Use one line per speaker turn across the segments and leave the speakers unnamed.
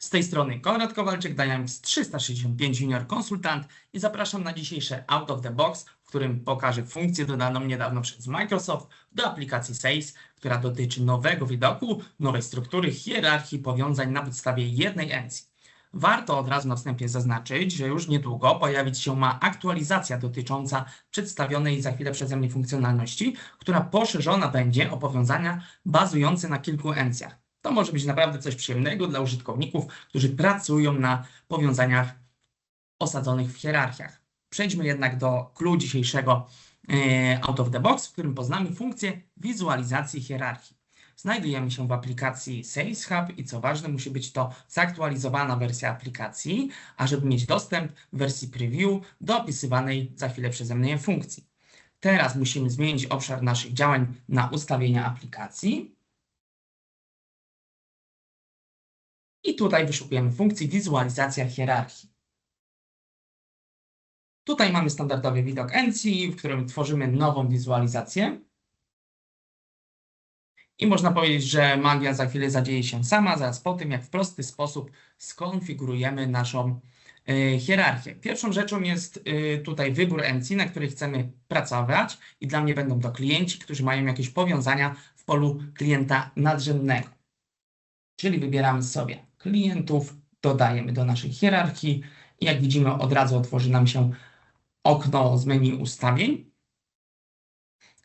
Z tej strony Konrad Kowalczyk, Dynamics 365 Junior Konsultant i zapraszam na dzisiejsze Out of the Box, w którym pokażę funkcję dodaną niedawno przez Microsoft do aplikacji Sales, która dotyczy nowego widoku, nowej struktury, hierarchii powiązań na podstawie jednej encji. Warto od razu na wstępie zaznaczyć, że już niedługo pojawić się ma aktualizacja dotycząca przedstawionej za chwilę przeze mnie funkcjonalności, która poszerzona będzie o powiązania bazujące na kilku encjach. To może być naprawdę coś przyjemnego dla użytkowników, którzy pracują na powiązaniach osadzonych w hierarchiach. Przejdźmy jednak do clue dzisiejszego e, out of the box, w którym poznamy funkcję wizualizacji hierarchii. Znajdujemy się w aplikacji Sales Hub i co ważne, musi być to zaktualizowana wersja aplikacji, a żeby mieć dostęp w wersji preview do opisywanej za chwilę przeze mnie funkcji. Teraz musimy zmienić obszar naszych działań na ustawienia aplikacji. I tutaj wyszukujemy funkcję wizualizacja hierarchii. Tutaj mamy standardowy widok Encji, w którym tworzymy nową wizualizację. I można powiedzieć, że magia za chwilę zadzieje się sama, zaraz po tym, jak w prosty sposób skonfigurujemy naszą y, hierarchię. Pierwszą rzeczą jest y, tutaj wybór Encji, na której chcemy pracować i dla mnie będą to klienci, którzy mają jakieś powiązania w polu klienta nadrzędnego. Czyli wybieramy sobie klientów, dodajemy do naszej hierarchii jak widzimy od razu otworzy nam się okno z menu ustawień.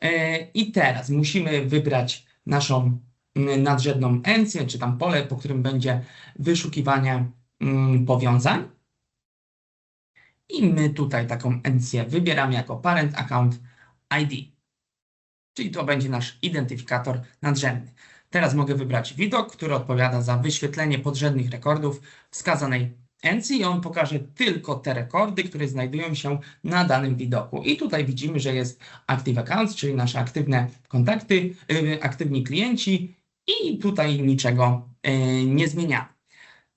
E, I teraz musimy wybrać naszą nadrzędną encję, czy tam pole, po którym będzie wyszukiwanie powiązań. I my tutaj taką encję wybieramy jako parent account ID. Czyli to będzie nasz identyfikator nadrzędny. Teraz mogę wybrać widok, który odpowiada za wyświetlenie podrzędnych rekordów wskazanej encji i on pokaże tylko te rekordy, które znajdują się na danym widoku. I tutaj widzimy, że jest Active Accounts, czyli nasze aktywne kontakty, yy, aktywni klienci i tutaj niczego yy, nie zmienia.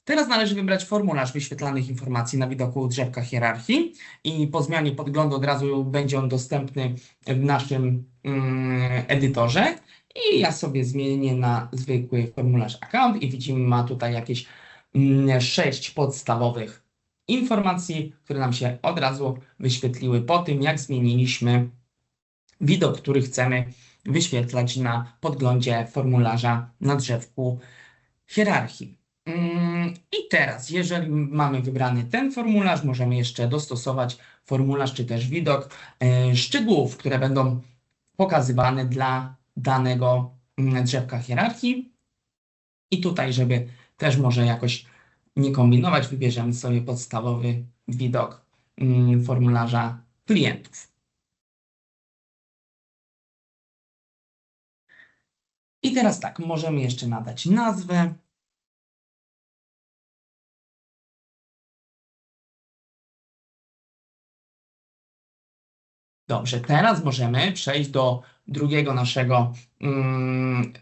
Teraz należy wybrać formularz wyświetlanych informacji na widoku drzewka hierarchii i po zmianie podglądu od razu będzie on dostępny w naszym yy, edytorze. I ja sobie zmienię na zwykły formularz account i widzimy, ma tutaj jakieś mm, sześć podstawowych informacji, które nam się od razu wyświetliły po tym, jak zmieniliśmy widok, który chcemy wyświetlać na podglądzie formularza na drzewku hierarchii. Mm, I teraz, jeżeli mamy wybrany ten formularz, możemy jeszcze dostosować formularz czy też widok e, szczegółów, które będą pokazywane dla danego mm, drzewka hierarchii. I tutaj, żeby też może jakoś nie kombinować, wybierzemy sobie podstawowy widok mm, formularza klientów. I teraz tak, możemy jeszcze nadać nazwę. Dobrze, teraz możemy przejść do drugiego naszego, mm,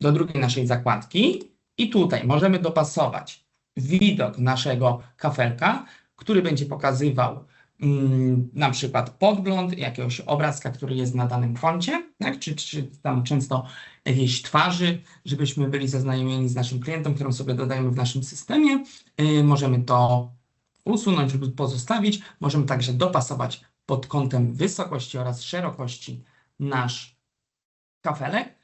do drugiej naszej zakładki i tutaj możemy dopasować widok naszego kafelka, który będzie pokazywał mm, na przykład podgląd jakiegoś obrazka, który jest na danym koncie, tak? czy, czy tam często jakiejś twarzy, żebyśmy byli zaznajomieni z naszym klientem, którą sobie dodajemy w naszym systemie. Yy, możemy to usunąć lub pozostawić. Możemy także dopasować pod kątem wysokości oraz szerokości nasz kafelek.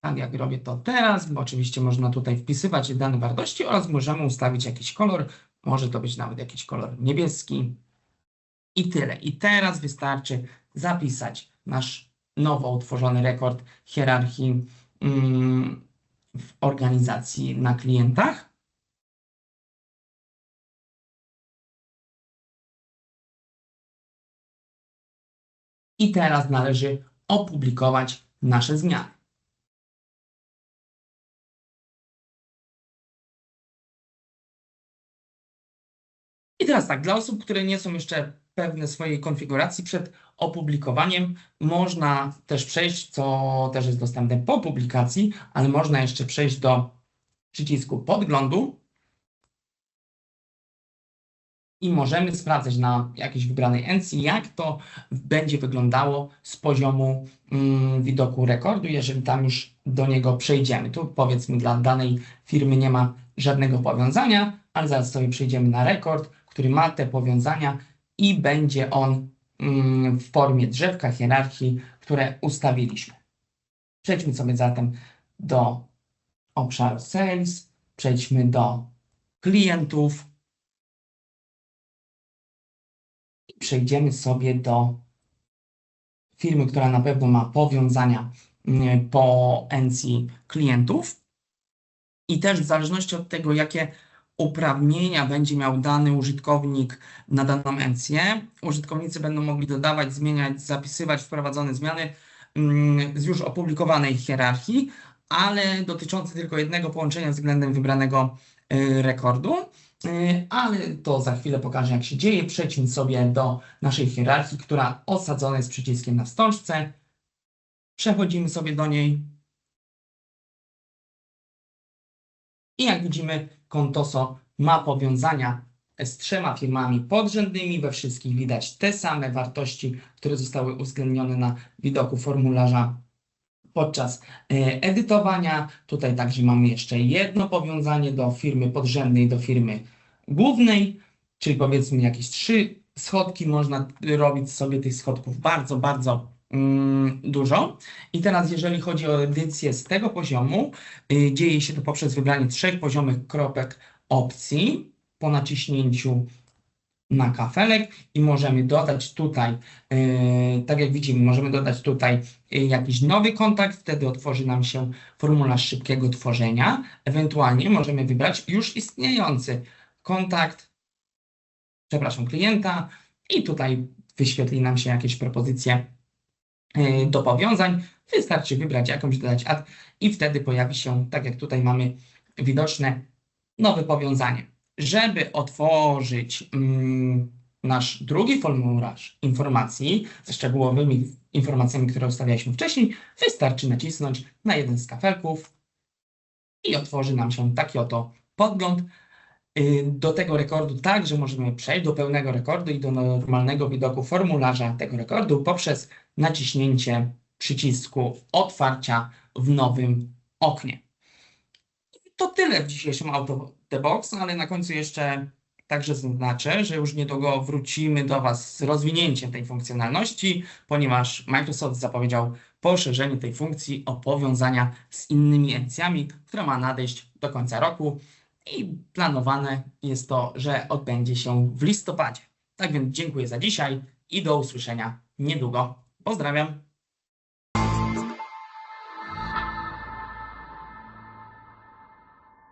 Tak jak robię to teraz, bo oczywiście można tutaj wpisywać dane wartości oraz możemy ustawić jakiś kolor. Może to być nawet jakiś kolor niebieski. I tyle. I teraz wystarczy zapisać nasz nowo utworzony rekord hierarchii mm, w organizacji na klientach. I teraz należy opublikować nasze zmiany. I teraz tak, dla osób, które nie są jeszcze pewne swojej konfiguracji przed opublikowaniem, można też przejść, co też jest dostępne po publikacji, ale można jeszcze przejść do przycisku podglądu i możemy sprawdzać na jakiejś wybranej encji, jak to będzie wyglądało z poziomu mm, widoku rekordu, jeżeli tam już do niego przejdziemy. Tu powiedzmy dla danej firmy nie ma żadnego powiązania, ale zaraz sobie przejdziemy na rekord, który ma te powiązania i będzie on mm, w formie drzewka hierarchii, które ustawiliśmy. Przejdźmy sobie zatem do obszaru Sales, przejdźmy do klientów przejdziemy sobie do firmy, która na pewno ma powiązania mm, po NC klientów. I też w zależności od tego, jakie uprawnienia będzie miał dany użytkownik na daną encję, użytkownicy będą mogli dodawać, zmieniać, zapisywać wprowadzone zmiany mm, z już opublikowanej hierarchii, ale dotyczące tylko jednego połączenia względem wybranego y, rekordu. Y, Ale to za chwilę pokażę, jak się dzieje. Przejdźmy sobie do naszej hierarchii, która osadzona jest przyciskiem na wstążce. Przechodzimy sobie do niej. I jak widzimy, Contoso ma powiązania z trzema firmami podrzędnymi. We wszystkich widać te same wartości, które zostały uwzględnione na widoku formularza podczas e, edytowania. Tutaj także mamy jeszcze jedno powiązanie do firmy podrzędnej, do firmy głównej, czyli powiedzmy jakieś trzy schodki. Można robić sobie tych schodków bardzo, bardzo mm, dużo. I teraz, jeżeli chodzi o edycję z tego poziomu, y, dzieje się to poprzez wybranie trzech poziomych kropek opcji po naciśnięciu na kafelek i możemy dodać tutaj, yy, tak jak widzimy, możemy dodać tutaj yy, jakiś nowy kontakt, wtedy otworzy nam się formularz szybkiego tworzenia. Ewentualnie możemy wybrać już istniejący kontakt, przepraszam, klienta i tutaj wyświetli nam się jakieś propozycje yy, do powiązań. Wystarczy wybrać jakąś, dodać add i wtedy pojawi się, tak jak tutaj mamy widoczne, nowe powiązanie żeby otworzyć mm, nasz drugi formularz informacji ze szczegółowymi informacjami, które ustawialiśmy wcześniej, wystarczy nacisnąć na jeden z kafelków i otworzy nam się taki oto podgląd. Y, Do tego rekordu także możemy przejść do pełnego rekordu i do normalnego widoku formularza tego rekordu poprzez naciśnięcie przycisku otwarcia w nowym oknie. To tyle w dzisiejszym Auto the Box, ale na końcu jeszcze także zaznaczę, że już niedługo wrócimy do Was z rozwinięciem tej funkcjonalności, ponieważ Microsoft zapowiedział poszerzenie tej funkcji o powiązania z innymi encjami, która ma nadejść do końca roku i planowane jest to, że odbędzie się w listopadzie. Tak więc dziękuję za dzisiaj i do usłyszenia niedługo. Pozdrawiam.